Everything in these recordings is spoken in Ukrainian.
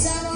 sound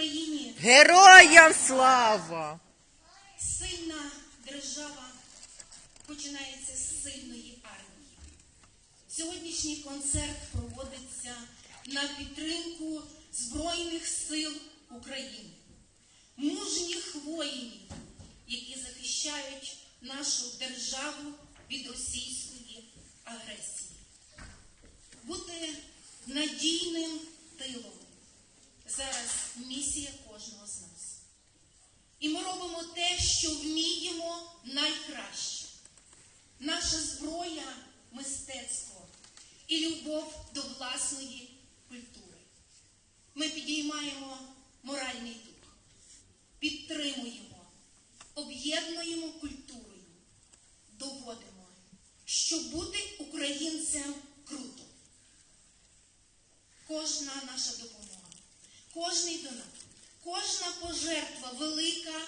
Героям слава! Сильна держава починається з сильної армії. Сьогоднішній концерт проводиться на підтримку Збройних сил України, мужніх воїнів, які захищають нашу державу від російської агресії. Бути надійним І ми робимо те, що вміємо найкраще. Наша зброя мистецтво і любов до власної культури. Ми підіймаємо моральний дух, підтримуємо, об'єднуємо культурою, доводимо, що бути українцем круто. Кожна наша допомога, кожний донат, кожна пожертва, велика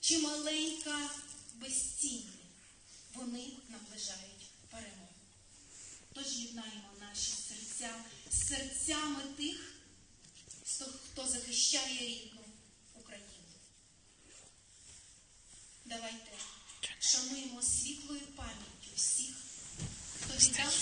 чи маленька, безцінні, вони наближають перемогу. Тож єднаємо наші серця з серцями тих, хто захищає рідну Україну. Давайте шануємо світлою пам'яттю всіх, хто віддав